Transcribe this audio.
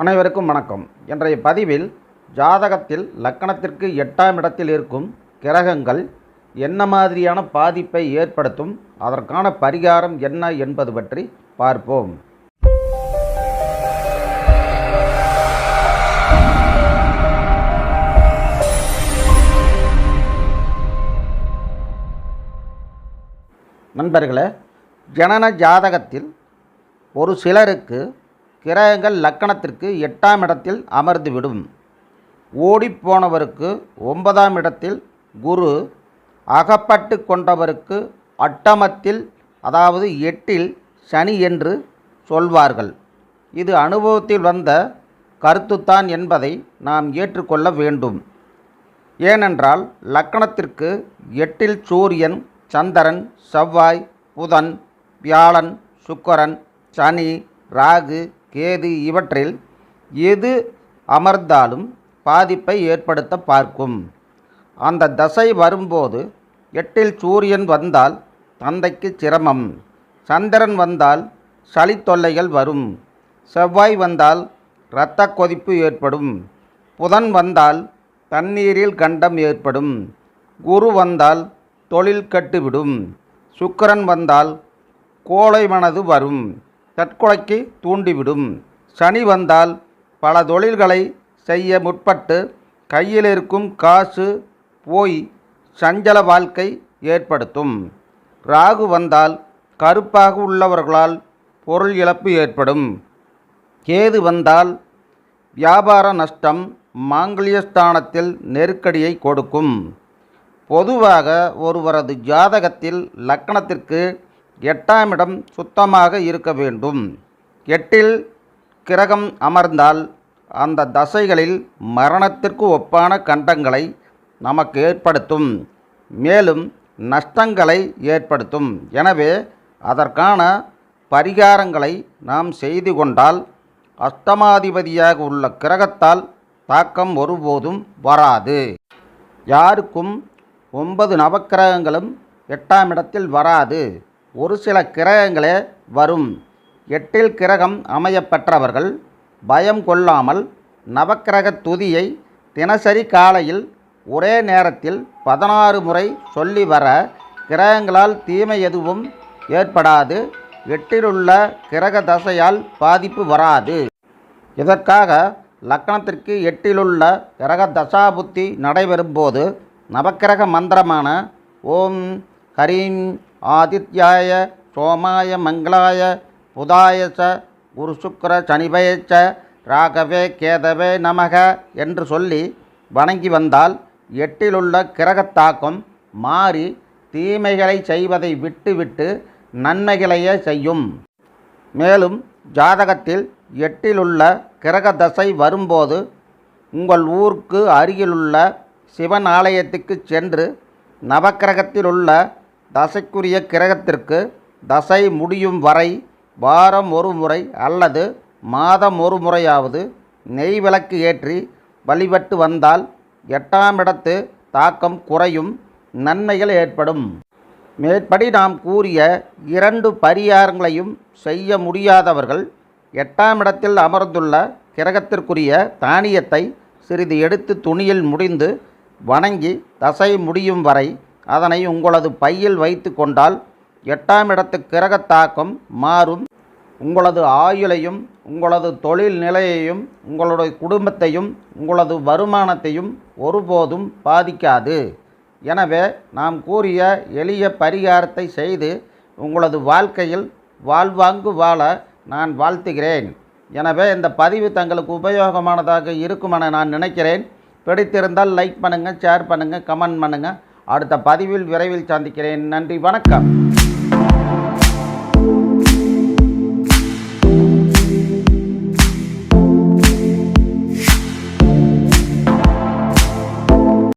அனைவருக்கும் வணக்கம். இன்றைய பதிவில் ஜாதகத்தில் லக்கணத்திற்கு எட்டாம் இடத்தில் இருக்கும் கிரகங்கள் என்ன மாதிரியான பாதிப்பை ஏற்படுத்தும் அதற்கான பரிகாரம் என்ன என்பது பற்றி பார்ப்போம். நண்பர்களே ஜனன ஜாதகத்தில் ஒரு சிலருக்கு கிரகங்கள் லக்கணத்திற்கு எட்டாம் இடத்தில் அமர்ந்துவிடும். ஓடிப்போனவருக்கு ஒன்பதாம் இடத்தில் குரு அகப்பட்டு கொண்டவருக்கு அட்டமத்தில் அதாவது எட்டில் சனி என்று சொல்வார்கள். இது அனுபவத்தில் வந்த கருத்துத்தான் என்பதை நாம் ஏற்றுக்கொள்ள வேண்டும். ஏனென்றால் லக்கணத்திற்கு எட்டில் சூரியன் சந்திரன் செவ்வாய் புதன் வியாழன் சுக்கரன் சனி ராகு கேது இவற்றில் எது அமர்ந்தாலும் பாதிப்பை ஏற்படுத்த பார்க்கும். அந்த தசை வரும்போது எட்டில் சூரியன் வந்தால் தந்தைக்கு சிரமம். சந்திரன் வந்தால் சளி தொல்லைகள் வரும். செவ்வாய் வந்தால் இரத்த கொதிப்பு ஏற்படும். புதன் வந்தால் தண்ணீரில் கண்டம் ஏற்படும். குரு வந்தால் தொழில் கட்டுவிடும். சுக்கிரன் வந்தால் கோழை மனது வரும். தற்கொலைக்கு தூண்டிவிடும். சனி வந்தால் பல தொழில்களை செய்ய முற்பட்டு கையில் இருக்கும் காசு போய் சஞ்சல வாழ்க்கை ஏற்படுத்தும். ராகு வந்தால் கருப்பாக உள்ளவர்களால் பொருள் இழப்பு ஏற்படும். கேது வந்தால் வியாபார நஷ்டம் மாங்கல்யஸ்தானத்தில் நெருக்கடியை கொடுக்கும். பொதுவாக ஒருவரது ஜாதகத்தில் லக்கணத்திற்கு எட்டாம் இடம் சுத்தமாக இருக்க வேண்டும். எட்டில் கிரகம் அமர்ந்தால் அந்த தசைகளில் மரணத்திற்கு ஒப்பான கண்டங்களை நமக்கு ஏற்படுத்தும். மேலும் நஷ்டங்களை ஏற்படுத்தும். எனவே அதற்கான பரிகாரங்களை நாம் செய்து கொண்டால் அஷ்டமாதிபதியாக உள்ள கிரகத்தால் தாக்கம் ஒருபோதும் வராது. யாருக்கும் ஒன்பது நவக்கிரகங்களும் எட்டாம் இடத்தில் வராது. ஒரு சில கிரகங்களே வரும். எட்டில் கிரகம் அமையப்பெற்றவர்கள் பயம் கொள்ளாமல் நவக்கிரக துதியை தினசரி காலையில் ஒரே நேரத்தில் பதினாறு முறை சொல்லி வர கிரகங்களால் தீமை எதுவும் ஏற்படாது. எட்டிலுள்ள கிரக தசையால் பாதிப்பு வராது. இதற்காக லக்கணத்திற்கு எட்டிலுள்ள கிரக தசாபுத்தி நடைபெறும்போது நவக்கிரக மந்திரமான ஓம் ஹரீம் ஆதித்யாய சோமாய மங்களாய புதாய ச குரு சுக்கர சனிபயச்ச ராகவே கேதவே நமக என்று சொல்லி வணங்கி வந்தால் எட்டிலுள்ள கிரகத் தாக்கம் மாறி தீமைகளை செய்வதை விட்டுவிட்டு நன்மைகளையே செய்யும். மேலும் ஜாதகத்தில் எட்டிலுள்ள கிரக தசை வரும்போது உங்கள் ஊருக்கு அருகிலுள்ள சிவன் ஆலயத்துக்கு சென்று நவக்கிரகத்திலுள்ள தசைக்குரிய கிரகத்திற்கு தசை முடியும் வரை வாரம் ஒரு முறை அல்லது மாதம் ஒரு முறையாவது நெய் விளக்கு ஏற்றி வழிபட்டு வந்தால் எட்டாம் இடத்து தாக்கம் குறையும் நன்மைகள் ஏற்படும். மேற்படி நாம் கூறிய இரண்டு பரிகாரங்களையும் செய்ய முடியாதவர்கள் எட்டாம் இடத்தில் அமர்ந்துள்ள கிரகத்திற்குரிய தானியத்தை சிறிது எடுத்து துணியில் முடிந்து வணங்கி தசை முடியும் வரை அதனை உங்களது பையில் வைத்து கொண்டால் எட்டாம் இடத்து கிரகத்தாக்கம் மாறும். உங்களது ஆயுளையும் உங்களது தொழில் நிலையையும் உங்களுடைய குடும்பத்தையும் உங்களது வருமானத்தையும் ஒருபோதும் பாதிக்காது. எனவே நாம் கூறிய எளிய பரிகாரத்தை செய்து உங்களது வாழ்க்கையில் வாழ்வாங்கு வாழ நான் வாழ்த்துகிறேன். எனவே இந்த பதிவு தங்களுக்கு உபயோகமானதாக இருக்குமென நான் நினைக்கிறேன். பிடித்திருந்தால் லைக் பண்ணுங்கள் ஷேர் பண்ணுங்கள் கமெண்ட் பண்ணுங்கள் அடுத்த பதிவில் விரைவில் சந்திக்கிறேன். நன்றி வணக்கம்.